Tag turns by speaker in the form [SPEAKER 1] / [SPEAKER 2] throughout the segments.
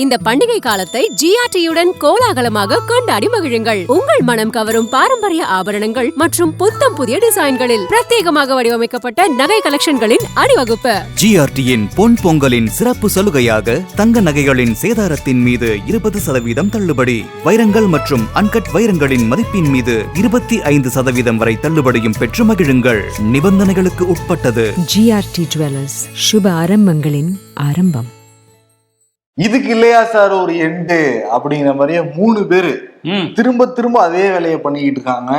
[SPEAKER 1] இந்த பண்டிகை காலத்தை ஜிஆர்டியுடன் கோலாகலமாக கொண்டாடி மகிழுங்கள். உங்கள் மனம் கவரும் பாரம்பரிய ஆபரணங்கள் மற்றும் புத்தம் புதிய டிசைன்களில் பிரத்யேகமாக வடிவமைக்கப்பட்ட நகை கலெக்ஷன்களின் அணிவகுப்பு.
[SPEAKER 2] ஜிஆர்டியின் பொன் பொங்கலின் சிறப்பு சலுகையாக தங்க நகைகளின் சேதாரத்தின் மீது இருபது சதவீதம் தள்ளுபடி. வைரங்கள் மற்றும் அன்கட் வைரங்களின் மதிப்பின் மீது இருபத்தி ஐந்து சதவீதம் வரை தள்ளுபடியும் பெற்று மகிழுங்கள். நிபந்தனைகளுக்கு உட்பட்டது.
[SPEAKER 3] ஜிஆர்டி ஜுவல்லர்ஸ் சுப ஆரம்பங்களின் ஆரம்பம்.
[SPEAKER 4] இதுக்கு இல்லையா சார் ஒரு எண்டு அப்படிங்கிற மாதிரியே மூணு பேரு திரும்ப திரும்ப அதே வேலையை பண்ணிக்கிட்டு இருக்காங்க.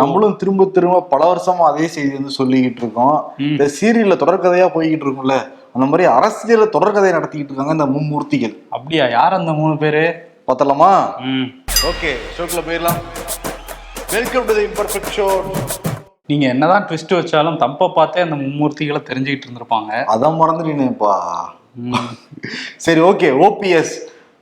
[SPEAKER 4] நம்மளும் திரும்ப திரும்ப பல வருஷமா அதே செய்தி வந்து சொல்லிக்கிட்டு இருக்கோம். இந்த சீரியல்ல தொடர்கதையா போய்கிட்டு இருக்கும்ல அந்த மாதிரி அரசியல தொடர்கதையை நடத்திக்கிட்டு இருக்காங்க இந்த மும்மூர்த்திகள்.
[SPEAKER 5] அப்படியா? யார் அந்த மூணு பேரு?
[SPEAKER 4] பார்த்தலாமா ஓகே ஷோக்குள்ள போயிடலாம். Welcome to the imperfect show
[SPEAKER 5] நீங்க என்னதான் ட்விஸ்ட் வச்சாலும் தப்பை பார்த்தே அந்த மும்மூர்த்திகளை தெரிஞ்சுக்கிட்டு இருந்திருப்பாங்க.
[SPEAKER 4] அதான் மறந்துட்டீங்கப்பா. சரி ஓகே. ஓபிஎஸ்.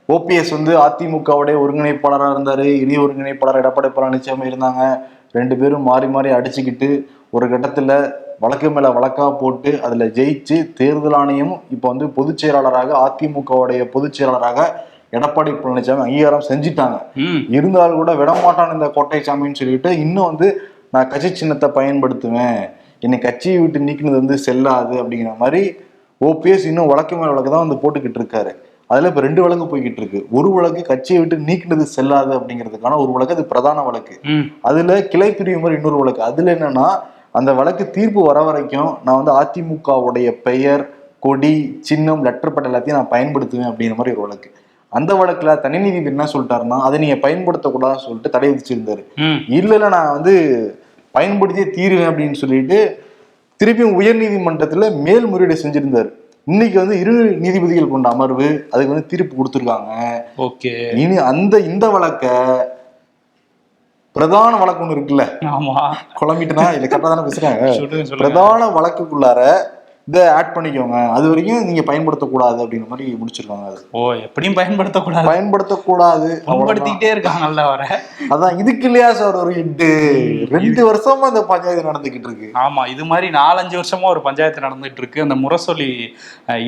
[SPEAKER 4] ஓபிஎஸ் வந்து அதிமுகவுடைய ஒருங்கிணைப்பாளராக இருந்தாரு. இணை ஒருங்கிணைப்பாளர் எடப்பாடி பழனிசாமி இருந்தாங்க. ரெண்டு பேரும் மாறி மாறி அடிச்சுக்கிட்டு ஒரு கட்டத்துல வழக்கு மேல வழக்கா போட்டு அதுல ஜெயிச்சு தேர்தல் ஆணையம் இப்போ வந்து பொதுச் செயலாளராக அதிமுகவுடைய பொதுச் செயலாளராக எடப்பாடி பழனிசாமி அங்கீகாரம் செஞ்சிட்டாங்க. இருந்தாலும் கூட விடமாட்டான் இந்த கோட்டைசாமின்னு சொல்லிட்டு இன்னும் வந்து நான் கட்சி சின்னத்தை பயன்படுத்துவேன். என்னை கட்சியை விட்டு நீக்கினது வந்து செல்லாது அப்படிங்கிற மாதிரி ஓபிஎஸ் இன்னும் வழக்கு மேல வழக்கு தான் வந்து போட்டுக்கிட்டு இருக்காரு. அதுல இப்ப ரெண்டு வழக்கு போய்கிட்டு இருக்கு. ஒரு வழக்கு கட்சியை விட்டு நீக்கினது செல்லாது அப்படிங்கிறதுக்கான ஒரு வழக்கு அது பிரதான வழக்கு. அதுல கிளை பிரிவு மாதிரி இன்னொரு வழக்கு. அதுல என்னன்னா அந்த வழக்கு தீர்ப்பு வர வரைக்கும் நான் வந்து அதிமுகவுடைய பெயர் கொடி சின்னம் லெட்டர் பட் எல்லாத்தையும் நான் பயன்படுத்துவேன் அப்படிங்கிற மாதிரி ஒரு வழக்கு. அந்த வழக்குல தனி நீதிபதி என்ன சொல்லிட்டாருன்னா அதை நீங்க பயன்படுத்தக்கூடாதுன்னு சொல்லிட்டு தடை விதிச்சிருந்தாரு.
[SPEAKER 5] ம்.
[SPEAKER 4] இல்ல இல்ல நான் வந்து பயன்படுத்தியே தீருவேன் அப்படின்னு சொல்லிட்டு திருப்பியும் உயர் நீதிமன்றத்துல மேல்முறையீடு செஞ்சிருந்தாரு. இன்னைக்கு வந்து இரு நீதிபதிகள் கொண்ட அமர்வு அதுக்கு வந்து தீர்ப்பு கொடுத்துருக்காங்க.
[SPEAKER 5] ஓகே.
[SPEAKER 4] இனி அந்த இந்த வழக்க பிரதான வழக்கு ஒண்ணு இருக்குல்ல.
[SPEAKER 5] ஆமா.
[SPEAKER 4] குழம்பிட்டுனா? இல்ல கரெக்டா தானே பேசுறாங்க பிரதான வழக்குக்குள்ளார இதை ஆட் பண்ணிக்கோங்க. அது வரைக்கும் நீங்க பயன்படுத்தக்கூடாது அப்படிங்கிற மாதிரி முடிச்சிருக்காங்க அது.
[SPEAKER 5] ஓ எப்படியும் பயன்படுத்தக்கூடாது?
[SPEAKER 4] பயன்படுத்தக்கூடாது.
[SPEAKER 5] பயன்படுத்திக்கிட்டே இருக்காங்கல்ல வர
[SPEAKER 4] அதான் இதுக்கு இல்லையா சார் ஒரு எட்டு ரெண்டு வருஷமா இந்த பஞ்சாயத்து நடந்துகிட்டு இருக்கு.
[SPEAKER 5] ஆமா இது மாதிரி நாலஞ்சு வருஷமா ஒரு பஞ்சாயத்து நடந்துட்டு இருக்கு. அந்த முரசொலி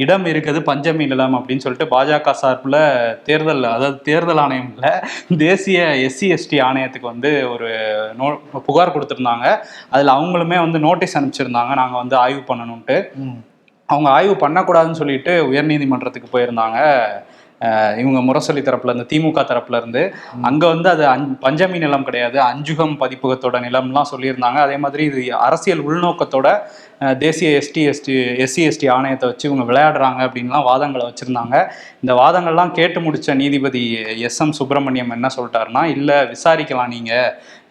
[SPEAKER 5] இடம் இருக்குது பஞ்சமி நிலம் அப்படின்னு சொல்லிட்டு பாஜக சார்பில் தேர்தல் அதாவது தேர்தல் ஆணையம் இல்ல தேசிய எஸ்சி எஸ்டி ஆணையத்துக்கு வந்து ஒரு நோ புகார் கொடுத்துருந்தாங்க. அதில் அவங்களுமே வந்து நோட்டீஸ் அனுப்பிச்சிருந்தாங்க. நாங்கள் வந்து ஆய்வு பண்ணணும்ட்டு. அவங்க ஆய்வு பண்ணக்கூடாதுன்னு சொல்லிட்டு உயர்நீதிமன்றத்துக்கு போயிருந்தாங்க. இவங்க முரசொலி தரப்புல இருந்து திமுக தரப்புல இருந்து. அங்க வந்து அது பஞ்சமி நிலம் கிடையாது. அஞ்சுகம் பதிப்பகத்தோட நிலம்லாம் சொல்லியிருந்தாங்க. அதே மாதிரி இது அரசியல் உள்நோக்கத்தோட தேசிய எஸ்டி எஸ்டி எஸ்சி எஸ்டி ஆணையத்தை வச்சு இவங்க விளையாடுறாங்க அப்படின்லாம் வாதங்களை வச்சிருந்தாங்க. இந்த வாதங்கள்லாம் கேட்டு முடிச்ச நீதிபதி எஸ் எம் சுப்பிரமணியம் என்ன சொல்லிட்டாருன்னா இல்லை விசாரிக்கலாம் நீங்க.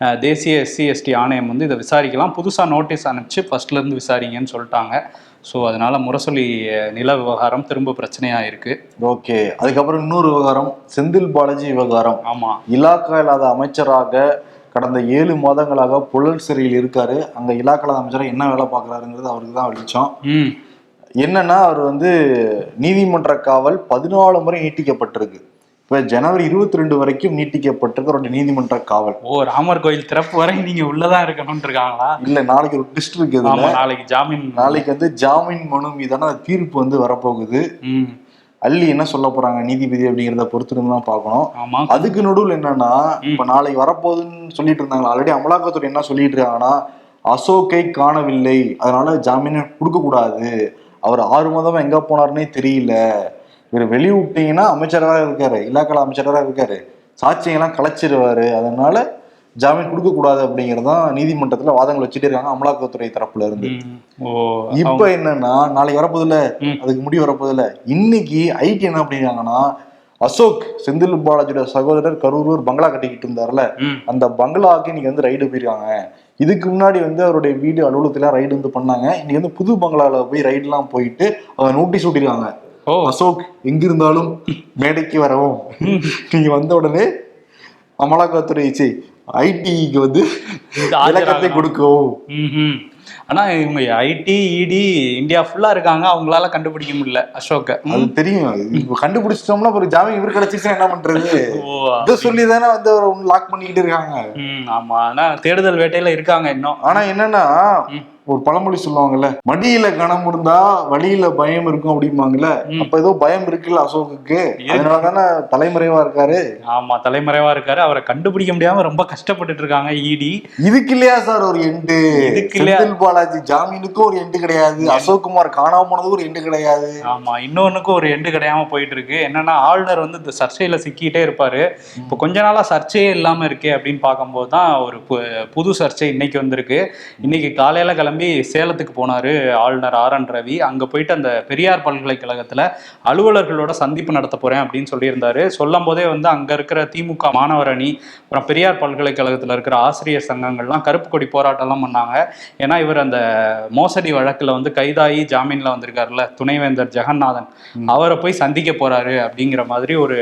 [SPEAKER 5] அஹ், தேசிய எஸ்சி எஸ்டி ஆணையம் வந்து இதை விசாரிக்கலாம். புதுசாக நோட்டீஸ் அனுப்பிச்சு ஃபர்ஸ்ட்ல இருந்து விசாரிங்கன்னு சொல்லிட்டாங்க. ஸோ அதனால முரசொலி நில விவகாரம் திரும்ப பிரச்சனையா இருக்கு
[SPEAKER 4] ஓகே. அதுக்கப்புறம் இன்னொரு விவகாரம் செந்தில் பாலாஜி விவகாரம்.
[SPEAKER 5] ஆமா.
[SPEAKER 4] இலாக்கா இல்லாத அமைச்சராக கடந்த ஏழு மாதங்களாக புழல் சிறையில் இருக்காரு. அங்க இலாக்கா இல்லாத அமைச்சராக என்ன வேலை பார்க்கறாருங்கிறது அவருக்கு தான் வெளிச்சம். என்னன்னா அவர் வந்து நீதிமன்ற காவல் பதினாலு முறை நீட்டிக்கப்பட்டிருக்கு. இப்ப ஜனவரி இருபத்தி ரெண்டு வரைக்கும் நீட்டிக்கப்பட்டிருக்கு அவருடைய நீதிமன்ற காவல்.
[SPEAKER 5] ஓ ராமர் கோயில் திறப்பு வரை நீங்க உள்ளதான் இருக்கணும்னு இருக்காங்களா
[SPEAKER 4] இல்ல நாளைக்கு ஒரு ட்விஸ்ட் இருக்கு இதுல.
[SPEAKER 5] ஆமா நாளைக்கு ஜாமீன்.
[SPEAKER 4] நாளைக்கு வந்து ஜாமீன் மனு மீதான தீர்ப்பு வந்து வரப்போகுது. அள்ளி என்ன சொல்ல போறாங்க நீதிபதி அப்படிங்கிறத பொறுத்திருந்து தான் பார்க்கணும். அதுக்கு நடுவில் என்னன்னா இப்ப நாளைக்கு வரப்போகுதுன்னு சொல்லிட்டு இருந்தாங்க. ஆல்ரெடி அமலாக்கத்துறை என்ன சொல்லிட்டு இருக்காங்கன்னா அசோக்கை காணவில்லை. அதனால ஜாமீன் கொடுக்க கூடாது அவர் ஆறு மாதமா எங்க போனாருன்னே தெரியல. இவர் வெளிய விட்டீங்கன்னா அமைச்சராக இருக்காரு இலாக்கல அமைச்சராக இருக்காரு. சாட்சியெல்லாம் கலைச்சிருவாரு. அதனால ஜாமீன் கொடுக்க கூடாது அப்படிங்கறதான் நீதிமன்றத்துல வாதங்கள் வச்சுட்டே இருக்காங்க அமலாக்கத்துறை தரப்புல இருந்து இப்ப என்னன்னா நாளைக்கு வரப்போதில்ல
[SPEAKER 5] ம்.
[SPEAKER 4] அதுக்கு முடிவு வரப்போதில்ல இன்னைக்கு ஐடி என்ன அப்படிங்கிறாங்கன்னா அசோக் செந்தில் பாலாஜியோட சகோதரர் கரூர் பங்களா கட்டிக்கிட்டு இருந்தார்ல. அந்த பங்களாவுக்கு இன்னைக்கு வந்து ரைடு போயிருக்காங்க. இதுக்கு முன்னாடி வந்து அவருடைய வீடு அலுவலகத்துல ரைடு வந்து பண்ணாங்க. இன்னைக்கு வந்து புது பங்களால போய் ரைடு எல்லாம் போயிட்டு அவங்க நோட்டீஸ் ஒட்டிருக்காங்க.
[SPEAKER 5] ஓ.
[SPEAKER 4] அசோக் எங்க இருந்தாலும் மேடைக்கு வரவும். நீங்க வந்த உடனே அமலாக்கத்துறை ஐடிக்கு வந்து
[SPEAKER 5] ஆஜராகணும்.
[SPEAKER 4] விளக்கத்தை கொடுக்கவும்.
[SPEAKER 5] ம்ஹும். ஆனா இவங்க ஐடி இடி இந்தியா ஃபுல்லா இருக்காங்க. அவங்களால கண்டுபிடிக்க முடியல அசோக்க.
[SPEAKER 4] அது தெரியும். இப்ப கண்டுபிடிச்சிட்டோம்னா ஒரு ஜாமீன் இவர் கிடைச்சிச்சுன்னா என்ன பண்றது?
[SPEAKER 5] ஓ
[SPEAKER 4] இதை சொல்லி தானே வந்து அவர் லாக் பண்ணிக்கிட்டு இருக்காங்க.
[SPEAKER 5] ம், ஆமா. ஆனா தேடுதல் வேட்டையில இருக்காங்க இன்னும்.
[SPEAKER 4] ஆனா என்னன்னா ஒரு பழமொழி சொல்லுவாங்கல்ல மடியில கனம் இருந்தா வழியில பயம் இருக்கும் அப்படிம்பாங்கல்ல. அப்ப ஏதோ பயம் இருக்குல்ல அசோக்குக்கு. அதனால தானே தலைமறைவா இருக்காரு.
[SPEAKER 5] ஆமா தலைமறைவா இருக்காரு. அவரை கண்டுபிடிக்க முடியாம ரொம்ப கஷ்டப்பட்டுட்டு இருக்காங்க E இடி
[SPEAKER 4] இதுக்கு இல்லையா சார் ஒரு எண்டு?
[SPEAKER 5] இதுக்கு இல்லையா?
[SPEAKER 4] பாலாஜி ஜாமீனுக்கும் ஒரு எண்டு கிடையாது. அசோக் குமார் காணாம போனதுக்கு ஒரு எண்டு கிடையாது.
[SPEAKER 5] ஆமா இன்னொன்னுக்கும் ஒரு எண்டு கிடையாம போயிட்டு இருக்கு என்னன்னா ஆளுநர் வந்து இந்த சர்ச்சையில சிக்கிட்டே இருப்பாரு. இப்போ கொஞ்ச நாளா சர்ச்சையே இல்லாம இருக்கே அப்படின்னு பார்க்கும்போது தான் ஒரு புது சர்ச்சை இன்னைக்கு வந்திருக்கு. இன்னைக்கு காலையில கிளம்பி சேலத்துக்கு போனாரு ஆளுநர் ஆர் என் ரவி. அங்க போயிட்டு அந்த பெரியார் பல்கலைக்கழகத்துல அலுவலர்களோட சந்திப்பு நடத்த போறேன் அப்படின்னு சொல்லியிருந்தாரு. சொல்லும் போதே வந்து அங்க இருக்கிற திமுக மாணவர் அணி அப்புறம் பெரியார் பல்கலைக்கழகத்துல இருக்கிற ஆசிரியர் சங்கங்கள்லாம் கருப்பு கொடி போராட்டம்லாம் பண்ணாங்க. ஏன்னா இவர் அந்த மோசடி வழக்குல வந்து கைதாகி ஜாமீன்ல வந்திருக்காருல்ல துணைவேந்தர் ஜெகநாதன். அவரை போய் சந்திக்க போறாரு அப்படிங்கிற மாதிரி ஒரு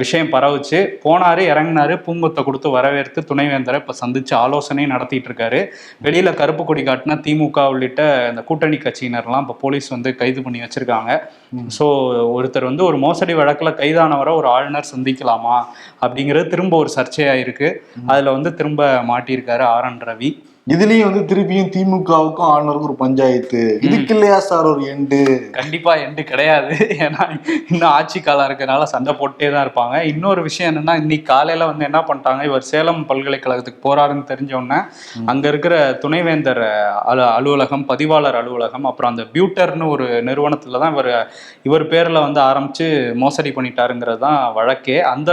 [SPEAKER 5] விஷயம் பரவுச்சு. போனாரு இறங்குனாரு பூங்கொத்தை கொடுத்து வரவேற்று துணைவேந்தரை இப்ப சந்திச்சு ஆலோசனை நடத்திட்டு இருக்காரு. வெளியில கருப்பு கொடி காட்டின திமுக உள்ளிட்ட இந்த கூட்டணி கட்சியினர்லாம் இப்ப போலீஸ் வந்து கைது பண்ணி வச்சிருக்காங்க. ஸோ ஒருத்தர் வந்து ஒரு மோசடி வழக்குல கைதானவரை ஒரு ஆளுநர் சந்திக்கலாமா அப்படிங்கிறது திரும்ப ஒரு சர்ச்சையா இருக்கு. அதுல வந்து திரும்ப மாட்டியிருக்காரு ஆர் என் ரவி.
[SPEAKER 4] இதுலயும் வந்து திருப்பியும் திமுகவுக்கும் ஆளுநருக்கும் ஒரு பஞ்சாயத்து. இதுக்கு இல்லையா சார் ஒரு எண்டு?
[SPEAKER 5] கண்டிப்பா எண்டு கிடையாது. ஏன்னா இன்னும் ஆட்சி காலம் இருக்கறனால சண்டை போட்டே தான் இருப்பாங்க. இன்னொரு விஷயம் என்னன்னா இன்னைக்கு காலையில வந்து என்ன பண்ணிட்டாங்க இவர் சேலம் பல்கலைக்கழகத்துக்கு போறாருன்னு தெரிஞ்ச உடனே அங்க இருக்கிற துணைவேந்தர் அலு அலுவலகம் பதிவாளர் அலுவலகம் அப்புறம் அந்த பியூட்டர்னு ஒரு நிறுவனத்துல தான் இவர் இவர் பேர்ல வந்து ஆரம்பிச்சு மோசடி பண்ணிட்டாருங்கிறது தான் வழக்கே. அந்த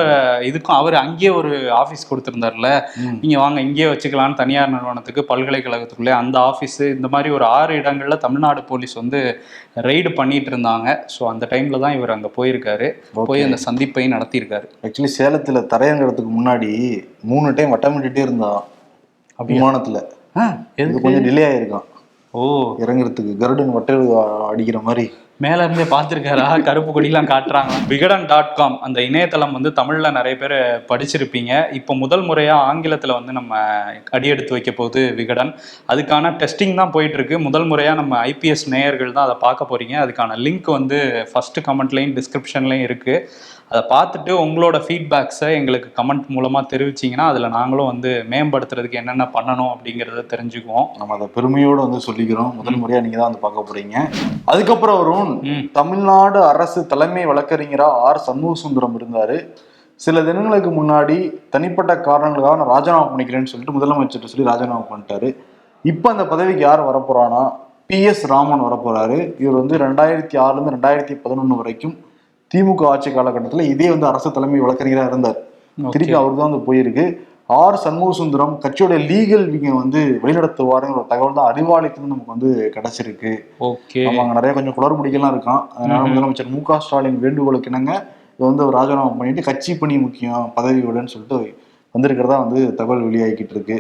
[SPEAKER 5] இதுக்கும் அவர் அங்கேயே ஒரு ஆபீஸ் கொடுத்திருந்தார்ல. நீங்க வாங்க இங்கேயே வச்சுக்கலாம்னு தனியார் நிறுவனத்துக்கு பல்கலைக்கழகத்துக்குள்ளே. அந்த ஆஃபீஸ் இந்த மாதிரி ஒரு ஆறு இடங்கள்ல தமிழ்நாடு போலீஸ் வந்து ரெய்டு பண்ணிட்டு இருந்தாங்க. ஸோ அந்த டைம்ல தான் இவர் அங்க போயிருக்காரு. போய் அந்த சந்திப்பை நடத்தியிருக்காரு.
[SPEAKER 4] ஆக்சுவலி சேலத்துல தரையங்கிறதுக்கு முன்னாடி மூணு டைம் வட்டமிட்டுட்டே இருந்தான். விமானத்துல.
[SPEAKER 5] எதுக்கு?
[SPEAKER 4] கொஞ்சம் டிலே ஆயிருக்கான்.
[SPEAKER 5] ஓ.
[SPEAKER 4] இறங்குறதுக்கு கருடன் வட்ட அடிக்கிற மாதிரி.
[SPEAKER 5] மேல இருந்தே பார்த்துருக்காரா? கருப்பு கொடிலாம் காட்டுறாங்க. விகடன் டாட் காம் அந்த இணையதளம் வந்து தமிழ்ல நிறைய பேர் படிச்சிருப்பீங்க. இப்போ முதல் முறையா ஆங்கிலத்துல வந்து நம்ம அடியெடுத்து வைக்க போகுது விகடன். அதுக்கான டெஸ்டிங் தான் போயிட்டு இருக்கு முதல் முறையா நம்ம ஐபிஎஸ் நேயர்கள் தான் அதை பார்க்க போறீங்க. அதுக்கான லிங்க் வந்து ஃபர்ஸ்ட் கமெண்ட்லையும் டிஸ்கிரிப்ஷன்லையும் இருக்கு. அதை பார்த்துட்டு உங்களோட ஃபீட்பேக்ஸை எங்களுக்கு கமெண்ட் மூலமாக தெரிவிச்சிங்கன்னா அதில் நாங்களும் வந்து மேம்படுத்துறதுக்கு என்னென்ன பண்ணணும் அப்படிங்கிறத தெரிஞ்சுக்குவோம்.
[SPEAKER 4] நம்ம அதை பெருமையோட வந்து சொல்லிக்கிறோம். முதல் முறையா நீங்க தான் வந்து பார்க்க போறீங்க. அதுக்கப்புறம் வரும். தமிழ்நாடு அரசு தலைமை வழக்கறிஞரா ஆர். சண்முக சுந்தரம் இருந்தாரு. சில தினங்களுக்கு முன்னாடி தனிப்பட்ட காரணங்களுக்காக நான் ராஜினாமா பண்ணிக்கிறேன்னு சொல்லிட்டு முதலமைச்சர்கிட்ட சொல்லி ராஜினாமா பண்ணிட்டாரு. இப்போ அந்த பதவிக்கு யார் வரப்போறானா பி. எஸ். ராமன் வரப்போறாரு. இவர் வந்து ரெண்டாயிரத்தி ஆறுல இருந்து ரெண்டாயிரத்தி பதினொன்று வரைக்கும் திமுக ஆட்சி காலகட்டத்தில் இதே வந்து அரசு தலைமை வழக்கறிஞராக இருந்தார். திருப்பி அவர் தான் வந்து போயிருக்கு. ஆர் சண்முக சுந்தரம் கட்சியோட லீகல் விங்க வந்து வழிநடத்துவாருங்கிற ஒரு தகவல் தான் அறிவாலயத்துல நமக்கு வந்து கிடைச்சிருக்கு.
[SPEAKER 5] ஓகே.
[SPEAKER 4] அங்க நிறைய கொஞ்சம் குளறுபடிகள்லாம் இருக்கான் அதனால முதலமைச்சர் மு க ஸ்டாலின் வேண்டுகோளுக்கு இணங்க இது வந்து ஒரு ராஜினாமா பண்ணிட்டு கட்சி பணி முக்கியம் பதவி விடன்னு சொல்லிட்டு வந்திருக்கிறதா வந்து தகவல் வெளியாகிக்கிட்டு இருக்கு.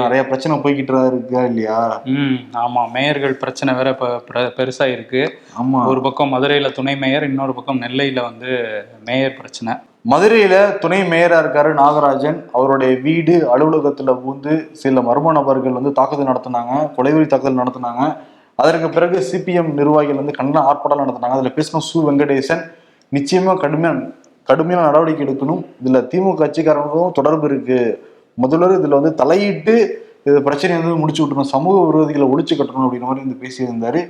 [SPEAKER 4] நிறைய பிரச்சனை போய்கிட்டு இருக்கா இல்லையா?
[SPEAKER 5] ம் ஆமா. மேயர்கள் பிரச்சனை வேற இப்போ பெருசா இருக்கு
[SPEAKER 4] ஆமா.
[SPEAKER 5] ஒரு பக்கம் மதுரையில துணை மேயர் இன்னொரு பக்கம் நெல்லையில வந்து மேயர் பிரச்சனை.
[SPEAKER 4] மதுரையில துணை மேயரா இருக்காரு நாகராஜன். அவருடைய வீடு அலுவலகத்துல பூந்து சில மர்ம நபர்கள் வந்து தாக்குதல் நடத்தினாங்க கொலைவெறி தாக்குதல் நடத்தினாங்க. அதற்கு பிறகு சிபிஎம் நிர்வாகிகள் வந்து கண்டன ஆர்ப்பாட்டம் நடத்தினாங்க. அதுல பேசின சு வெங்கடேசன் நிச்சயமா கடுமையா கடுமையான நடவடிக்கை எடுக்கணும். இதுல திமுக கட்சிக்காரங்களுக்கும் தொடர்பு இருக்கு. முதல்வர் இதுல வந்து தலையிட்டு இது பிரச்சனையை வந்து முடிச்சு விட்டுணும் சமூக விரோதிகளை ஒழிச்சு கட்டணும் அப்படின்ற மாதிரி வந்து பேசியிருந்தாரு.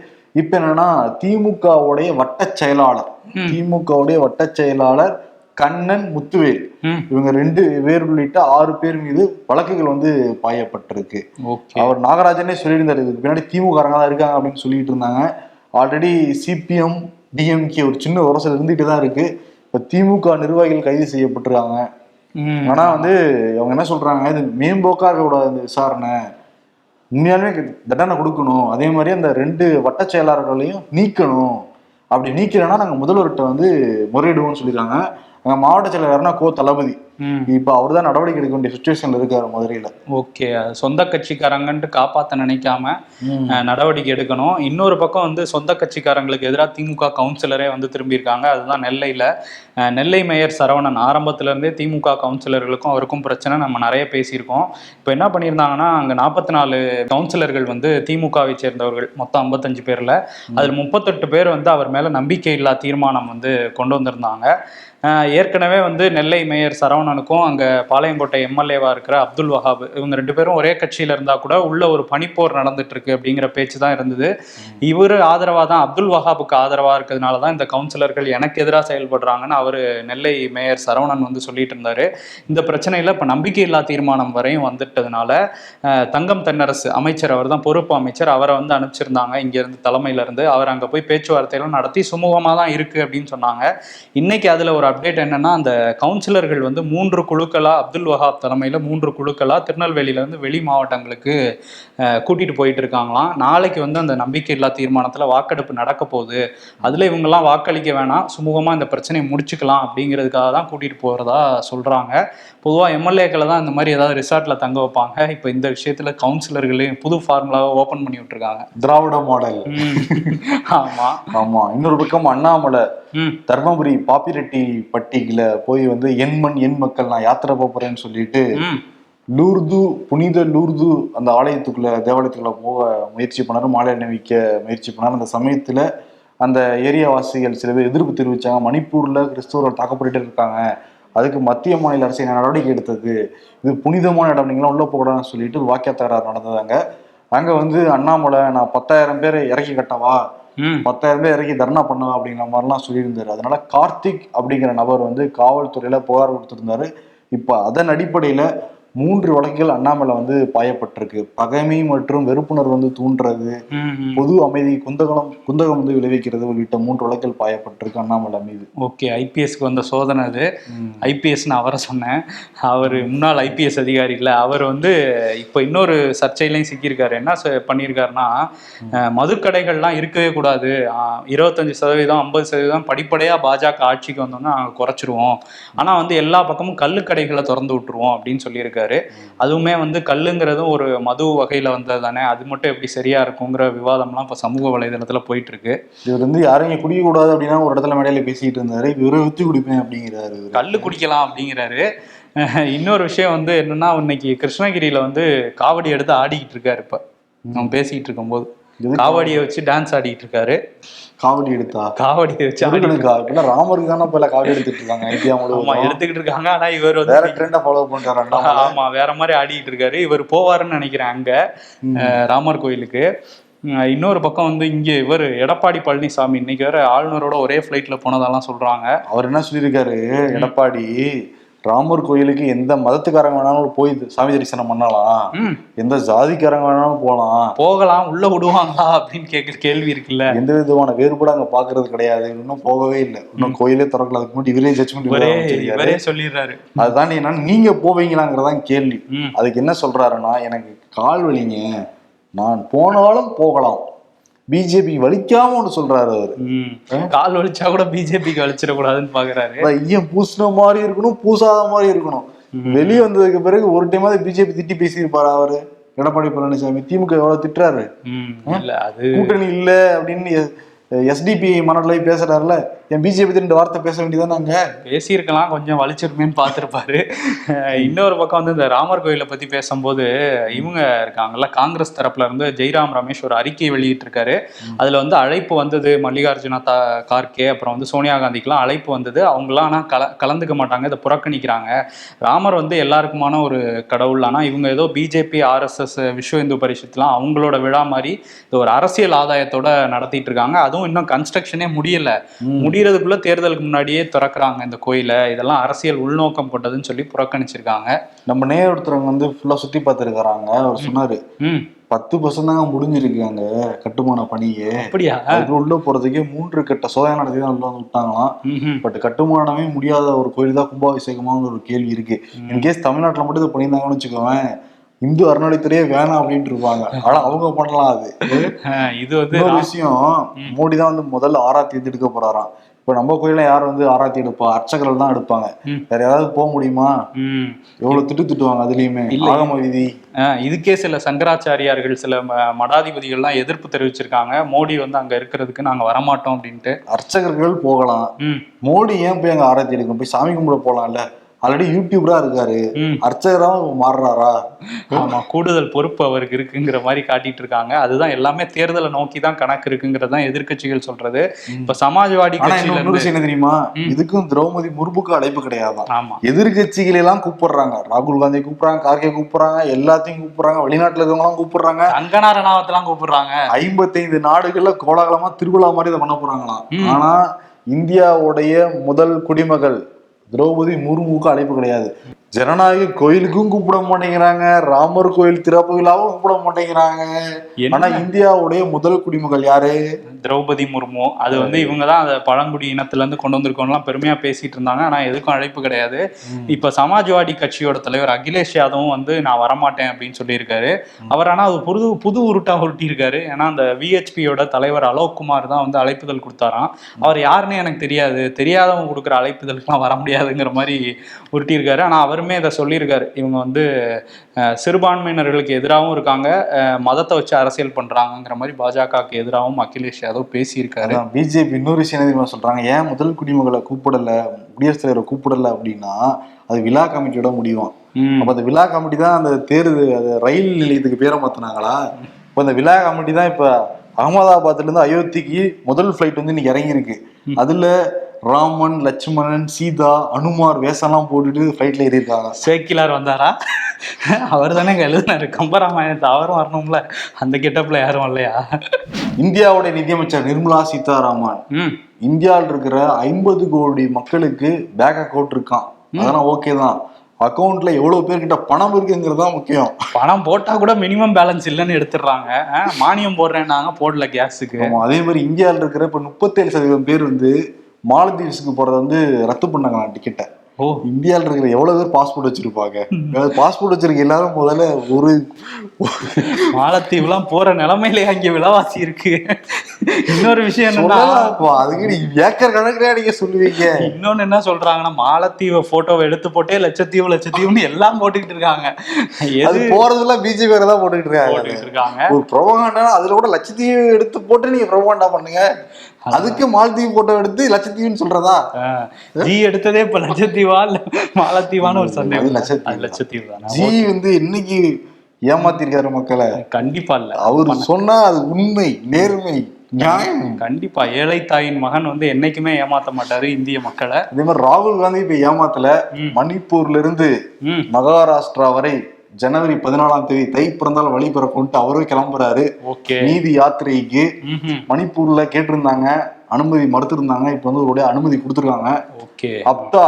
[SPEAKER 4] இப்ப என்னன்னா திமுகவுடைய வட்ட செயலாளர். திமுகவுடைய வட்ட செயலாளர் கண்ணன் முத்துவேல். இவங்க ரெண்டு பேர் உள்ளிட்ட ஆறு பேர் மீது வழக்குகள் வந்து பாயப்பட்டிருக்கு. அவர் நாகராஜனே சொல்லியிருந்தாரு இதுக்கு பின்னாடி திமுக தான் இருக்காங்க அப்படின்னு சொல்லிட்டு இருந்தாங்க. ஆல்ரெடி சிபிஎம் டிஎம்கே ஒரு சின்ன உரசல் இருந்துகிட்டு தான் இருக்கு. இப்ப திமுக நிர்வாகிகள் கைது செய்யப்பட்டிருக்காங்க. ஆனா வந்து அவங்க என்ன சொல்றாங்க? இது மேம்போக்கா இருக்கக்கூடாது இந்த விசாரணை. உண்மையாலுமே தண்டனை கொடுக்கணும். அதே மாதிரி அந்த ரெண்டு வட்ட செயலாளர்களையும் நீக்கணும். அப்படி நீக்கலைன்னா நாங்க முதல்வர்கிட்ட வந்து முறையிடுவோம்னு சொல்லியிருக்காங்க. அங்க மாவட்ட செயலர் யாருன்னா கோ தளபதி. இப்ப அவர் தான் நடவடிக்கை எடுக்க வேண்டிய சுச்சுவேஷன்ல இருக்காரு மதுரையில.
[SPEAKER 5] ஓகே. சொந்த கட்சிக்காரங்கன்ட்டு காப்பாத்த நினைக்காம நடவடிக்கை எடுக்கணும். இன்னொரு பக்கம் வந்து சொந்த கட்சிக்காரங்களுக்கு எதிராக திமுக கவுன்சிலரே வந்து திரும்பியிருக்காங்க. அதுதான் நெல்லையில் நெல்லை மேயர் சரவணன். ஆரம்பத்துல இருந்தே திமுக கவுன்சிலர்களுக்கும் அவருக்கும் பிரச்சனை. நம்ம நிறைய பேசியிருக்கோம். இப்போ என்ன பண்ணியிருந்தாங்கன்னா அங்கே நாற்பத்தி நாலு கவுன்சிலர்கள் வந்து திமுகவை சேர்ந்தவர்கள். மொத்தம் ஐம்பத்தஞ்சு பேரில். அதில் முப்பத்தெட்டு பேர் வந்து அவர் மேலே நம்பிக்கை இல்லா தீர்மானம் வந்து கொண்டு வந்திருந்தாங்க. ஏற்கனவே வந்து நெல்லை மேயர் சரவணன் சரவணனுக்கும் அங்க பாளையங்கோட்டை எம்எல்ஏவா இருக்கிற அப்துல் வஹாப் இவங்க ரெண்டு பேரும் ஒரே கட்சியில இருந்தா கூட உள்ள ஒரு பனிப்போர் நடந்துட்டு இருக்கு அப்படிங்கிற பேச்சு தான் இருந்தது இவர் ஆதரவா தான் அப்துல் வஹாபுக்கு ஆதரவா இருக்கிறதுனால தான் இந்த கவுன்சிலர்கள் எனக்கு எதிராக செயல்படுறாங்கன்னு அவர் நெல்லை மேயர் சரவணன் வந்து சொல்லிட்டு இருந்தாரு. இந்த பிரச்சனையில இப்ப நம்பிக்கையில்லா தீர்மானம் வரையும் வந்துட்டதுனால தங்கம் தென்னரசு அமைச்சர் அவர் தான் பொறுப்பு அமைச்சர் அவரை வந்து அனுப்பிச்சிருந்தாங்க இங்க இருந்து தலைமையில இருந்து. அவர் அங்க போய் பேச்சுவார்த்தையெல்லாம் நடத்தி சுமூகமா தான் இருக்கு அப்படின்னு சொன்னாங்க. இன்னைக்கு அதுல ஒரு அப்டேட் என்னன்னா அந்த கவுன்சிலர்கள் வந்து மூன்று குழுக்களா அப்துல் வஹாப் தலைமையில மூன்று குழுக்களா திருநெல்வேலியில இருந்து வெளி மாவட்டங்களுக்கு கூட்டிட்டு போயிட்டு இருக்காங்களாம். நாளைக்கு வந்து அந்த நம்பிக்கையில்லா தீர்மானத்துல வாக்கெடுப்பு நடக்க போகுது. அதுல இவங்கெல்லாம் வாக்களிக்க வேணாம். சுமூகமா இந்த பிரச்சனையை முடிச்சுக்கலாம் அப்படிங்கிறதுக்காக தான் கூட்டிட்டு போறதா சொல்றாங்க. பொதுவா எம்எல்ஏக்களை தான் இந்த மாதிரி ஏதாவது ரிசார்ட்ல தங்க வைப்பாங்க. இப்போ இந்த விஷயத்துல கவுன்சிலர்களையும் புது ஃபார்முலாவை ஓபன் பண்ணி விட்டுருக்காங்க.
[SPEAKER 4] திராவிட மாடல்.
[SPEAKER 5] ம். ஆமா.
[SPEAKER 4] ஆமா. இன்னொரு பக்கம் அண்ணாமலை தர்மபுரி பாப்பிரெட்டி பட்டியில போய் வந்து என் மண் என் மக்கள் நான் யாத்திரை போறேன்னு சொல்லிட்டு லூர்து புனித லூர்து அந்த ஆலயத்துக்குள்ள தேவாலயத்துக்குள்ள போக முயற்சி பண்ணாரு மாலை அணிவிக்க முயற்சி பண்ணாரு. அந்த சமயத்துல அந்த ஏரியா வாசிகள் சில பேர் எதிர்ப்பு தெரிவிச்சாங்க. மணிப்பூர்ல கிறிஸ்தவர்கள் தாக்கப்பட்டு இருக்காங்க. அதுக்கு மத்திய மாநில அரசு என்ன நடவடிக்கை எடுத்தது? இது புனிதமான இடம் நீங்களாம் உள்ள போகக்கூடாதுன்னு சொல்லிட்டு வாக்கிய தகராறு நடந்ததாங்க. அங்க வந்து அண்ணாமலை நான் பத்தாயிரம் பேரை இறக்கி கட்டவா? பத்தாயிரம் பேர் இறக்கி தர்ணா பண்ணுவேன் அப்படிங்கிற மாதிரிலாம் சொல்லியிருந்தாரு. அதனால கார்த்திக் அப்படிங்கிற நபர் வந்து காவல்துறையில புகார் கொடுத்திருந்தாரு. இப்ப அதன் அடிப்படையில மூன்று வழக்குகள் அண்ணாமலை வந்து பாயப்பட்டிருக்கு. பகைமை மற்றும் வெறுப்புணர்வு வந்து தூண்டுறது. பொது அமைதி குந்தகம் குந்தகம் வந்து விளைவிக்கிறது உள்ளிட்ட மூன்று வழக்குகள் பாயப்பட்டிருக்கு அண்ணாமலை மீது.
[SPEAKER 5] ஓகே ஐபிஎஸ்க்கு வந்த சோதனை அது. ஐபிஎஸ்னு அவரை சொன்னேன். அவர் முன்னாள் ஐபிஎஸ் அதிகாரி இல்லை. அவர் வந்து இப்போ இன்னொரு சர்ச்சையிலையும் சிக்கியிருக்காரு. என்ன ச- பண்ணியிருக்காருன்னா மதுக்கடைகள்லாம் இருக்கவே கூடாது. இருபத்தஞ்சு சதவீதம் ஐம்பது சதவீதம் படிப்படியாக பாஜக ஆட்சிக்கு வந்தோம்னா நாங்கள் குறைச்சிருவோம். ஆனால் வந்து எல்லா பக்கமும் கள்ளுக்கடைகளை திறந்து விட்டுருவோம் அப்படின்னு சொல்லியிருக்காரு. அதுவுமே வந்து கல்லுங்கிறதும் ஒரு மது வகையில் வந்தது தானே? அது மட்டும் எப்படி சரியா இருக்குங்கிற விவாதம்லாம் இப்போ சமூக வலைதளத்தில் போயிட்டு இருக்கு
[SPEAKER 4] இவர் வந்து யாரும் இங்க குடிக்க கூடாது அப்படின்னா ஒரு இடத்துல மேடையில பேசிட்டு இருந்தாரு. இவரை வித்து குடிப்பேன் அப்படிங்கிறாரு.
[SPEAKER 5] கல்லு குடிக்கலாம் அப்படிங்கிறாரு. இன்னொரு விஷயம் வந்து என்னன்னா இன்னைக்கு கிருஷ்ணகிரியில வந்து காவடி எடுத்து ஆடிக்கிட்டு இருக்காரு இப்ப. நம்ம பேசிக்கிட்டு இருக்கும்போது. காவடியை வச்சு டான்ஸ் ஆடிட்டு இருக்காரு.
[SPEAKER 4] காவடி எடுத்தா?
[SPEAKER 5] காவடியை வச்சு
[SPEAKER 4] ராமருக்கு தானே இப்ப காவடி எடுத்துட்டு இருக்காங்க? இந்தியா
[SPEAKER 5] ஆமா எடுத்துக்கிட்டு இருக்காங்க. ஆனா இவர்
[SPEAKER 4] வேற
[SPEAKER 5] வந்து
[SPEAKER 4] ட்ரெண்டா ஃபாலோ பண்றாரு
[SPEAKER 5] ஆமா வேற மாதிரி ஆடிட்டு இருக்காரு. இவர் போவாருன்னு நினைக்கிறேன் அங்க ராமர் கோயிலுக்கு. இன்னொரு பக்கம் வந்து இங்க இவர் எடப்பாடி பழனிசாமி. இன்னைக்கு வேற ஆளுநரோட ஒரே ஃபிளைட்ல போனதெல்லாம் சொல்றாங்க.
[SPEAKER 4] அவர் என்ன சொல்லியிருக்காரு? எடப்பாடி ராமர் கோயிலுக்கு எந்த மதத்துக்காரங்க வேணாலும் போய் சாமி தரிசனம் பண்ணலாம்.
[SPEAKER 5] ம்.
[SPEAKER 4] எந்த ஜாதிக்காரங்க வேணாலும் போகலாம்
[SPEAKER 5] போகலாம் உள்ள விடுவாங்களா அப்படின்னு கேட்குற கேள்வி இருக்குல்ல.
[SPEAKER 4] எந்த விதமான வேறுபாடு அங்க பாக்குறது கிடையாது. இன்னும் போகவே இல்லை. இன்னும் கோயிலே திறக்கல. அதுக்கு முன்னாடி இவரே
[SPEAKER 5] இவரே சொல்லிடுறாரு.
[SPEAKER 4] அதுதான் என்னன்னா நீங்க போவீங்களாங்கிறதான் கேள்வி. அதுக்கு என்ன சொல்றாருன்னா எனக்கு கால் வலிங்க. நான் போனாலும் போகலாம். பிஜேபி வலிக்காம ஒன்று சொல்றாரு அவரு.
[SPEAKER 5] கால் வலிச்சா கூட பிஜேபிக்கு வலிச்சிடக்கூடாதுன்னு பாக்குறாரு.
[SPEAKER 4] ஈயம் பூசின மாதிரி இருக்கணும் பூசாத மாதிரி இருக்கணும். வெளியே வந்ததுக்கு பிறகு ஒரு டைமாவது பிஜேபி திட்டி பேசியிருப்பாரு அவரு. எடப்பாடி பழனிசாமி திமுக எவ்வளவு திட்டுறாரு?
[SPEAKER 5] ம், இல்ல அது
[SPEAKER 4] கூட்டணி இல்ல அப்படின்னு எஸ்டிபி மனநிலை பேசுறாருல என் பிஜேபி ரெண்டு வார்த்தை பேச வேண்டியதானங்க
[SPEAKER 5] பேசியிருக்கலாம் கொஞ்சம் வலிச்சிருமேன்னு பார்த்துருப்பாரு. இன்னொரு பக்கம் வந்து இந்த ராமர் கோயிலை பத்தி பேசும்போது இவங்க இருக்காங்கல்ல காங்கிரஸ் தரப்புல இருந்து ஜெய்ராம் ரமேஷ் ஒரு அறிக்கை வெளியிட்டிருக்காரு. அதுல வந்து அழைப்பு வந்தது மல்லிகார்ஜுன தா கார்கே அப்புறம் வந்து சோனியா காந்திக்கெல்லாம் அழைப்பு வந்தது. அவங்களாம் ஆனா கல கலந்துக்க மாட்டாங்க இதை புறக்கணிக்கிறாங்க. ராமர் வந்து எல்லாருக்குமான ஒரு கடவுள். ஆனா இவங்க ஏதோ பிஜேபி ஆர்எஸ்எஸ் விஸ்வ இந்து பரிஷத்துலாம் அவங்களோட விழா மாதிரி இது ஒரு அரசியல் ஆதாயத்தோட நடத்திட்டு இருக்காங்க. அதுவும் இன்னும் கன்ஸ்ட்ரக்ஷனே முடியல முடியறதுக்குள்ள தேர்தலுக்கு முன்னாடியே திறக்கிறாங்க இந்த கோயிலை. இதெல்லாம் அரசியல் உள்நோக்கம் கொண்டதுன்னு சொல்லி புறக்கணிச்சிருக்காங்க.
[SPEAKER 4] நம்ம நேர் ஒருத்தரவங்க வந்து ஃபுல்லா சுத்தி பார்த்துருக்காங்க அவர் சொன்னாரு பத்து பர்சன்ட் தாங்க முடிஞ்சிருக்கு அங்க கட்டுமான பணியே
[SPEAKER 5] அப்படியா?
[SPEAKER 4] உள்ள போறதுக்கே மூன்று கட்ட சோதனை நடத்தி தான் உள்ள வந்து விட்டாங்களாம். பட் கட்டுமானமே முடியாத ஒரு கோயில் தான் கும்பாபிஷேகமாங்கிற ஒரு கேள்வி இருக்கு. இன்கேஸ் தமிழ்நாட்டுல மட்டும் இதை பண்ணியிருந்தாங்கன்னு வச்சுக்கோவேன் இந்து அறநிலைத்துறையே வேணாம் அப்படின்ட்டு இருப்பாங்க. ஆனா அவங்க பண்ணலாம் அது.
[SPEAKER 5] இது வந்து
[SPEAKER 4] விஷயம் மோடி தான் வந்து முதல்ல ஆராத்தி எடுத்து எடுக்க போறாராம். இப்ப நம்ம கோயில யார் வந்து ஆராத்தி எடுப்பா? அர்ச்சகர்கள் தான் எடுப்பாங்க. வேற யாராவது போக முடியுமா. எவ்வளவு திட்டு திட்டுவாங்க அதுலயுமே. ஆகம விதி.
[SPEAKER 5] இதுக்கே சில சங்கராச்சாரியார்கள் சில மடாதிபதிகள்லாம் எதிர்ப்பு தெரிவிச்சிருக்காங்க. மோடி வந்து அங்க இருக்கிறதுக்கு நாங்க வரமாட்டோம் அப்படின்ட்டு.
[SPEAKER 4] அர்ச்சகர்கள் போகலாம்.
[SPEAKER 5] ம்.
[SPEAKER 4] மோடி ஏன் போய் அங்க ஆராத்தி எடுக்கணும்? போய் சாமி கும்பிட போலாம்ல. ஆல்ரெடி யூடியூபரா இருக்காரு.
[SPEAKER 5] ம்.
[SPEAKER 4] அர்ச்சகராவும் மாறுறாரா?
[SPEAKER 5] ஆமா கூடுதல் பொறுப்பு அவருக்கு இருக்குங்கிற மாதிரி காட்டிட்டு இருக்காங்க. அதுதான் எல்லாமே தேர்தலை நோக்கி தான் கணக்கு இருக்குங்கிறது தான் எதிர்க்கட்சிகள் சொல்றது. இப்ப சமாஜ்வாடி
[SPEAKER 4] என்ன தெரியுமா? இதுக்கும் திரௌபதி முர்முக்கு அழைப்பு கிடையாதான்.
[SPEAKER 5] ஆமா.
[SPEAKER 4] எதிர்கட்சிகளை எல்லாம் கூப்பிடுறாங்க. ராகுல் காந்தி கூப்பிடுறாங்க கார்கே கூப்பிடுறாங்க எல்லாத்தையும் கூப்பிடுறாங்க வெளிநாட்டுல இருக்கவங்க எல்லாம் கூப்பிடுறாங்க.
[SPEAKER 5] கங்கனா ரணாவத்தெல்லாம் கூப்பிடுறாங்க.
[SPEAKER 4] ஐம்பத்தைந்து நாடுகள்ல கோலாகலமா திருவிழா மாதிரி இதை பண்ண போறாங்களாம். ஆனா இந்தியாவுடைய முதல் குடிமகள் திரௌபதி முர்முக்கு அழைப்பு கிடையாது. ஜனநாயக கோயிலுக்கும் கூப்பிட மாட்டேங்கிறாங்க. ராமர் கோயில் திறப்பு விழாவும் கூப்பிட மாட்டேங்கிறாங்க? ஆனா இந்தியாவுடைய முதல் குடிமகள் யாரு?
[SPEAKER 5] திரௌபதி முர்மு. அது வந்து இவங்க தான் அதை பழங்குடி இனத்துல இருந்து கொண்டு வந்திருக்கோம்லாம் பெருமையா பேசிட்டு இருந்தாங்க. ஆனா எதுக்கும் அழைப்பு கிடையாது. இப்ப சமாஜ்வாடி கட்சியோட தலைவர் அகிலேஷ் யாதவும் வந்து நான் வரமாட்டேன் அப்படின்னு சொல்லியிருக்காரு. அவர் ஆனா அது புது புது உருட்டா உருட்டியிருக்காரு. ஏன்னா அந்த விஹெச்பியோட தலைவர் அலோக் குமார் தான் வந்து அழைப்புதல் கொடுத்தாராம். அவர் யாருன்னு எனக்கு தெரியாது. தெரியாதவங்க கொடுக்குற அழைப்புதலுக்குலாம் வர முடியாதுங்கிற மாதிரி உருட்டியிருக்காரு. ஆனா அவருமே இதை சொல்லியிருக்காரு. இவங்க வந்து சிறுபான்மையினர்களுக்கு எதிராகவும் இருக்காங்க. மதத்தை வச்சு அரசியல் பண்றாங்கங்கிற மாதிரி பாஜகவுக்கு எதிராகவும் அகிலேஷ் யாதவ் பேசியிருக்காரு.
[SPEAKER 4] பிஜேபி இன்னொரு விஷயம் தெரியுமா சொல்றாங்க? ஏன் முதல் குடிமகளை கூப்பிடல குடியரசுத் தலைவரை கூப்பிடல அப்படின்னா அது விழா கமிட்டியோட முடியும். அப்ப அந்த விழா கமிட்டி தான் அந்த தேர்வு அது ரயில் நிலையத்துக்கு பேரை மாத்தினாங்களா? இப்ப அந்த விழா கமிட்டி தான் இப்ப அகமதாபாத்ல இருந்து அயோத்திக்கு முதல் ஃபிளைட் வந்து இன்னைக்கு இறங்கியிருக்கு. அதுல ராமன் லட்சுமணன் சீதா அனுமார் வேஷம்லாம் போட்டுட்டு ஃபிளைட்ல ஏறி இருக்காங்க
[SPEAKER 5] சேக்கிலார் வந்தாரா? அவர் தானே எழுதினாரு. கம்பராமாயணத்தை அவரும் வரணும்ல. அந்த கெட்டப்ல யாரும் இல்லையா
[SPEAKER 4] இந்தியாவுடைய நிதியமைச்சர் நிர்மலா சீதாராமன். இந்தியாவில் இருக்கிற ஐம்பது கோடி மக்களுக்கு பேங்க் அக்கௌண்ட் இருக்கான். அதெல்லாம் ஓகே தான். அக்கௌண்ட்ல எவ்வளவு பேர்கிட்ட பணம் இருக்குங்கிறது தான் முக்கியம்.
[SPEAKER 5] பணம் போட்டா கூட மினிமம் பேலன்ஸ் இல்லைன்னு எடுத்துடுறாங்க. மானியம் போடுறேன்னாங்க போடல கேஸுக்கு
[SPEAKER 4] அதே மாதிரி இந்தியாவில் இருக்கிற இப்ப முப்பத்தேழு சதவீதம் பேர் வந்து மாலத்தீவ்ஸுக்கு போகிறத வந்து ரத்து பண்ணாங்களாம் டிக்கெட்டை
[SPEAKER 5] ஓ.
[SPEAKER 4] இந்தியாவில் இருக்கிற எவ்வளவு பேர் பாஸ்போர்ட் வச்சிருப்பாங்க? பாஸ்போர்ட் வச்சிருக்க எல்லாரும் முதல்ல ஒரு
[SPEAKER 5] மாலத்தீவுலாம் போற நிலைமையிலே அங்க விலைவாசி இருக்கு. இன்னொரு விஷயம் என்னன்னா.
[SPEAKER 4] அதுக்கு ஏக்கர் கணக்குல நீங்க சொல்லுவீங்க?
[SPEAKER 5] இன்னொன்னு என்ன சொல்றாங்கன்னா மாலத்தீவு போட்டோவை எடுத்து போட்டே லட்சத்தீவு லட்சத்தீவுன்னு எல்லாம் போட்டுக்கிட்டு இருக்காங்க.
[SPEAKER 4] அது
[SPEAKER 5] எது
[SPEAKER 4] போறதெல்லாம் பிஜேபி தான் போட்டுக்கிட்டு இருக்காங்க.
[SPEAKER 5] இருக்காங்க.
[SPEAKER 4] ஒரு ப்ரொபகாண்டா அதுல கூட லட்சத்தீவு எடுத்து போட்டு நீங்க ப்ரொபகாண்டா பண்ணுங்க. அதுக்கு மாலத்தீவு போட்டோ எடுத்து லட்சத்தீவுன்னு சொல்றதா?
[SPEAKER 5] ஜி எடுத்ததே இப்ப லட்சத்தீவா இல்ல மாலத்தீவான்னு ஒரு சந்தேகம்
[SPEAKER 4] லட்சத்தீவு.
[SPEAKER 5] லட்சத்தீவு தானே.
[SPEAKER 4] ஜி வந்து என்னைக்கு ஏமாத்திருக்காரு மக்களை?
[SPEAKER 5] கண்டிப்பா இல்ல.
[SPEAKER 4] அவர் சொன்னா அது உண்மை நேர்மை நியாயம்.
[SPEAKER 5] கண்டிப்பா. ஏழை தாயின் மகன் வந்து என்னைக்குமே ஏமாத்த மாட்டாரு இந்திய மக்களை.
[SPEAKER 4] அதே மாதிரி ராகுல் காந்தி இப்ப ஏமாத்தல. மணிப்பூர்ல இருந்து மகாராஷ்டிரா வரை ஜனவரி பதினாலாம் தேதி தை பிறந்தால் வழி பிறக்கும்ட்டு அவரே கிளம்புறாரு.
[SPEAKER 5] ஓகே.
[SPEAKER 4] நீதி யாத்திரைக்கு. மணிப்பூர்ல கேட்டிருந்தாங்க. அனுமதி மறுத்திருந்தாங்க. இப்ப வந்து ஒரு அனுமதி கொடுத்துருக்காங்க.
[SPEAKER 5] ஓகே.
[SPEAKER 4] அப்தா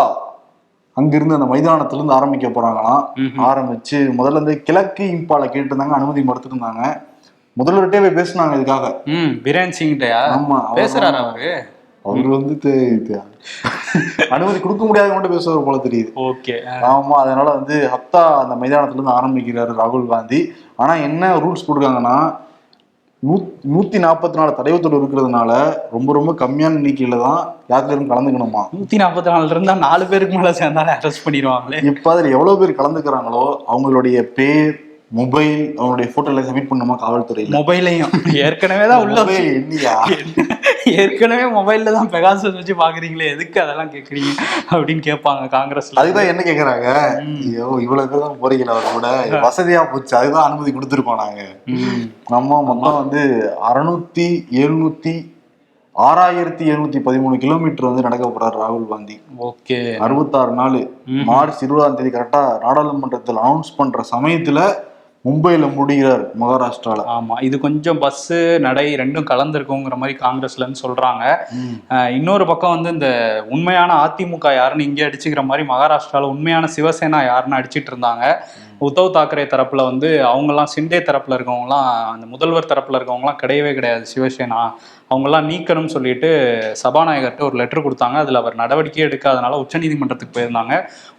[SPEAKER 4] அங்கிருந்து அந்த மைதானத்துல இருந்து ஆரம்பிக்க போறாங்களாம். ஆரம்பிச்சு முதல்ல இருந்து கிழக்கு இம்பால கேட்டிருந்தாங்க அனுமதி மறுத்திருந்தாங்க முதல்வர்கிட்டே போய் பேசுனாங்க இதுக்காக.
[SPEAKER 5] ம் பிரேன் சிங்கிட்டயா?
[SPEAKER 4] ஆமா
[SPEAKER 5] பேசுறாரு அவரு?
[SPEAKER 4] அவர் வந்து அனுமதி கொடுக்க முடியாத மட்டும் பேசுவார் போல தெரியுது.
[SPEAKER 5] ஓகே
[SPEAKER 4] ஆமா அதனால வந்து ஹப்தா அந்த மைதானத்துல இருந்து ஆரம்பிக்கிறாரு ராகுல் காந்தி. ஆனா என்ன ரூல்ஸ் போட்டிருக்காங்கன்னா நூத் நூத்தி நாற்பத்தி நாலு தடைவத்தோடு இருக்கிறதுனால ரொம்ப ரொம்ப கம்மியான எண்ணிக்கையில தான் யாத்திரையும் கலந்துக்கணுமா?
[SPEAKER 5] நூத்தி நாற்பத்தி நாலுல இருந்தா நாலு பேருக்கு மேல சேர்ந்தாலே அரெஸ்ட் பண்ணிடுவாங்களே.
[SPEAKER 4] இப்ப அதுல எவ்வளவு பேர் கலந்துக்கிறாங்களோ அவங்களுடைய பேர் மொபைல் அவங்களுடைய போட்டோ எல்லாம் சப்மிட் பண்ணுமா காவல்துறையில?
[SPEAKER 5] மொபைலையும் ஏற்கனவே தான் உள்ள
[SPEAKER 4] இல்லையா
[SPEAKER 5] ஏற்கனவே மொபைல்ல தான் பெகாசஸ் வச்சு பாக்குறீங்களே எதுக்கு அதெல்லாம் கேக்குறீங்க அப்படின்னு கேட்பாங்க காங்கிரஸ்ல.
[SPEAKER 4] அதுதான் என்ன கேக்குறாங்க ஐயோ இவ்வளவு பேர் தான் போறீங்களா அவர் கூட. வசதியா போச்சு. அதுதான் அனுமதி கொடுத்துருக்கோம் நாங்க. நம்ம மொத்தம் வந்து அறுநூத்தி எழுநூத்தி ஆறாயிரத்தி எழுநூத்தி பதிமூணு கிலோமீட்டர் வந்து நடக்க போறாரு ராகுல் காந்தி.
[SPEAKER 5] ஓகே.
[SPEAKER 4] அறுபத்தாறு நாள். மார்ச் இருபதாம் தேதி கரெக்டா நாடாளுமன்றத்தில் அனௌன்ஸ் பண்ற சமயத்துல மும்பைல முடிகிறார் மகாராஷ்டிரால.
[SPEAKER 5] ஆமா இது கொஞ்சம் பஸ் நடை ரெண்டும் கலந்துருக்குங்கிற மாதிரி காங்கிரஸ்ல இருந்து சொல்றாங்க. அஹ் இன்னொரு பக்கம் வந்து இந்த உண்மையான அதிமுக யாருன்னு இங்கே அடிச்சுக்கிற மாதிரி மகாராஷ்டிரால உண்மையான சிவசேனா யாருன்னு அடிச்சிட்டு இருந்தாங்க. உத்தவ் தாக்கரே தரப்புல வந்து அவங்கெல்லாம் சிண்டே தரப்புல இருக்கவங்கலாம் அந்த முதல்வர் தரப்புல இருக்கவங்கலாம் கிடையவே கிடையாது சிவசேனா. அவங்கெல்லாம் நீக்கணும்னு சொல்லிட்டு சபாநாயகர்கிட்ட ஒரு லெட்டர் கொடுத்தாங்க. அதுல அவர் நடவடிக்கையே எடுக்காதனால உச்சநீதிமன்றத்துக்கு போயிருந்தாங்க.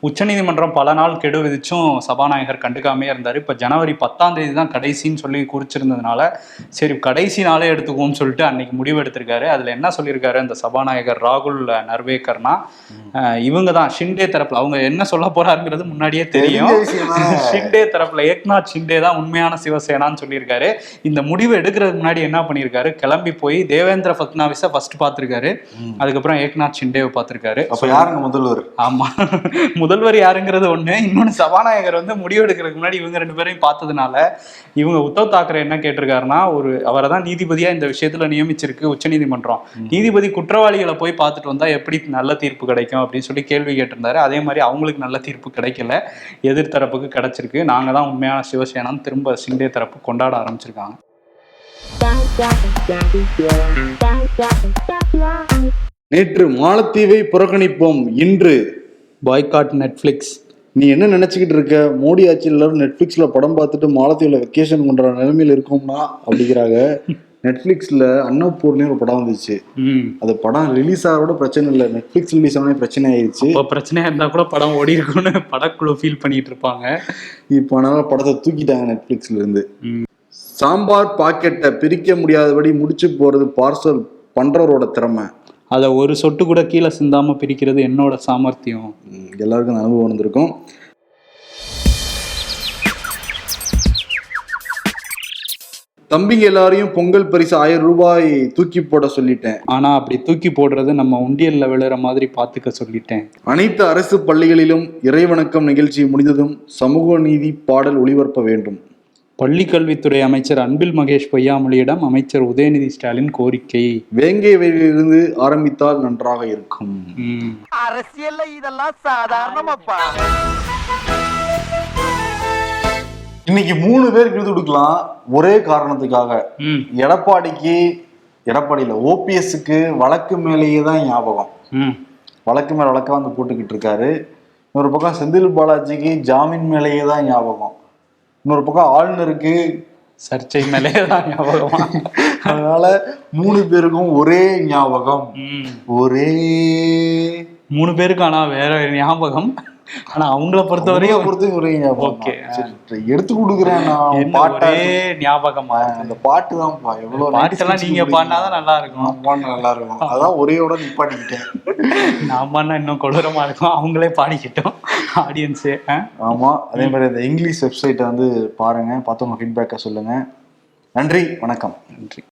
[SPEAKER 5] உச்சநீதிமன்றம் பல நாள் கெடு விதிச்சும் சபாநாயகர் கண்டுக்காமே இருந்தார். இப்போ ஜனவரி பத்தாம் தேதி தான் கடைசின்னு சொல்லி குறிச்சிருந்ததுனால சரி கடைசி நாளே எடுத்துக்குவோம்னு சொல்லிட்டு அன்னைக்கு முடிவு எடுத்திருக்காரு. அதில் என்ன சொல்லியிருக்காரு? அந்த சபாநாயகர் ராகுல் நர்வேக்கர்னா இவங்க தான் ஷிண்டே தரப்புல. அவங்க என்ன சொல்ல போறாருங்கிறது முன்னாடியே தெரியும். ஷிண்டே தரப்புல ஏக்நாத் ஷிண்டே தான் உண்மையான சிவசேனான்னு சொல்லியிருக்காரு. இந்த முடிவு எடுக்கிறதுக்கு முன்னாடி என்ன பண்ணியிருக்காரு? கிளம்பி போய் தேவேந்திர ஃபட்னாவிஸை ஃபர்ஸ்ட் பார்த்திருக்காரு. அதுக்கப்புறம் ஏக்நாத் ஷிண்டேவை பார்த்திருக்காரு.
[SPEAKER 4] அப்ப யாருங்க முதல்வர்?
[SPEAKER 5] ஆமா. முதல்வர் யாருங்கிறது ஒண்ணு. இன்னொன்னு சபாநாயகர் வந்து முடிவெடுக்கிறதுக்கு முன்னாடி இவங்க ரெண்டு பேரையும் பார்த்ததுனால இவங்க உத்தவ் தாக்கரே என்ன கேட்டிருக்காருன்னா ஒரு அவரை தான் நீதிபதியா இந்த விஷயத்துல நியமிச்சிருக்கு உச்சநீதிமன்றம். நீதிபதி குற்றவாளிகளை போய் பார்த்துட்டு வந்தா எப்படி நல்ல தீர்ப்பு கிடைக்கும் அப்படின்னு சொல்லி கேள்வி கேட்டிருந்தாரு. அதே மாதிரி அவங்களுக்கு நல்ல தீர்ப்பு கிடைக்கல. எதிர் தரப்புக்கு கிடைச்சிருக்கு. நாங்க தான் உண்மையான சிவசேனான்னு திரும்ப சிண்டே தரப்பு கொண்டாட ஆரம்பிச்சிருக்காங்க.
[SPEAKER 4] நேற்று மாலத்தீவை புறக்கணிப்போம். இன்று.
[SPEAKER 5] பாய்காட் நெட்ஃபிளிக்ஸ்
[SPEAKER 4] நீ என்ன நினைச்சுக்கிட்டு இருக்க? மோடி ஆட்சியில் எல்லாரும் நெட்ஃபிளிக்ஸ்ல படம் பார்த்துட்டு மாலத்தீவுல வெக்கேஷன் பண்ற நிலைமையில இருக்கோம்னா அப்படிங்கிறாங்க. நெட்ஃபிளிக்ஸ்ல அன்னபூர்ணி ஒரு படம் வந்துச்சு. அது படம் ரிலீஸ் ஆகிறோட பிரச்சனை இல்லை. நெட்ஃபிளிக்ஸ் ரிலீஸ் ஆனே பிரச்சனை ஆயிடுச்சு.
[SPEAKER 5] இப்போ பிரச்சனையா இருந்தா கூட படம் ஓடி இருக்கும்னு படக்குழு ஃபீல் பண்ணிட்டு இருப்பாங்க.
[SPEAKER 4] இப்போ அதனால படத்தை தூக்கிட்டாங்க நெட்ஃபிளிக்ஸ்ல இருந்து.
[SPEAKER 5] ம்.
[SPEAKER 4] சாம்பார் பாக்கெட்டை பிரிக்க முடியாதபடி முடிச்சு போறது பார்சல் பண்றவரோட திறமை.
[SPEAKER 5] அதை ஒரு சொட்டு கூட கீழே சிந்தாம பிரிக்கிறது என்னோட சாமர்த்தியம்.
[SPEAKER 4] எல்லாருக்கும் அனுபவம் வந்திருக்கும். தம்பிங்க எல்லாரையும் பொங்கல் பரிசு ஆயிரம் ரூபாய் தூக்கி போட சொல்லிட்டேன்.
[SPEAKER 5] ஆனா அப்படி தூக்கி போடுறது நம்ம உண்டியல்ல விழுற மாதிரி பாத்துக்க சொல்லிட்டேன்.
[SPEAKER 4] அனைத்து அரசு பள்ளிகளிலும் இறைவணக்கம் நிகழ்ச்சி முடிந்ததும் சமூக நீதி பாடல் ஒளிபரப்ப வேண்டும்.
[SPEAKER 5] பள்ளி கல்வித்துறை அமைச்சர் அன்பில் மகேஷ் பொய்யாமொழியிடம் அமைச்சர் உதயநிதி ஸ்டாலின் கோரிக்கை.
[SPEAKER 4] வேங்கை வயலிலிருந்து ஆரம்பித்தால் நன்றாக இருக்கும்.
[SPEAKER 5] ம்.
[SPEAKER 6] அரசியல்ல இதெல்லாம் சாதாரணமாப்பா.
[SPEAKER 4] இன்னைக்கு மூணு பேருக்கு விருது கொடுக்கலாம். ஒரே காரணத்துக்காக.
[SPEAKER 5] ம்.
[SPEAKER 4] எடப்பாடிக்கு எடப்பாடியில ஓபிஎஸ்க்கு வழக்கு மேலேயே தான் ஞாபகம்.
[SPEAKER 5] ம்.
[SPEAKER 4] வழக்கு மேல வழக்கா வந்து போட்டுக்கிட்டு இருக்காரு. இன்னொரு பக்கம் செந்தில் பாலாஜிக்கு ஜாமீன் மேலேயே தான் ஞாபகம். இன்னொரு பக்கம் ஆளுநருக்கு
[SPEAKER 5] சர்ச்சை மேலே தான் ஞாபகமா.
[SPEAKER 4] அதனால மூணு பேருக்கும் ஒரே ஞாபகம். ஒரே
[SPEAKER 5] மூணு பேருக்கு ஆனா வேற ஞாபகம்? ஆனா அவங்கள
[SPEAKER 4] பொறுத்த ஒரே ஞாபகம்
[SPEAKER 5] Okay.
[SPEAKER 4] தான். சரி, எடுத்து கொடுக்குறேன் நான் பாட்டா.
[SPEAKER 5] ஒரே ஞாபகமா
[SPEAKER 4] அந்த பாட்டு தான்ப்பா எவ்வளவு
[SPEAKER 5] பாட்டெல்லாம் நீங்க பாடினாதான் நல்லா இருக்கும்
[SPEAKER 4] பாடினா நல்லா இருக்கும் அதான் ஒரேயோட நிப்பாட்டிக்கிட்டேன்.
[SPEAKER 5] நான் பாடினா இன்னும் கொடூரமா இருக்கும். அவங்களே பாடிக்கிட்டோம். ஆடியன்ஸே
[SPEAKER 4] ஆமா அதே மாதிரி இந்த இங்கிலீஷ் வெப்சைட்டை வந்து பாருங்க. பார்த்து உங்க ஃபீட்பேக்கை சொல்லுங்க. நன்றி வணக்கம்.
[SPEAKER 5] நன்றி.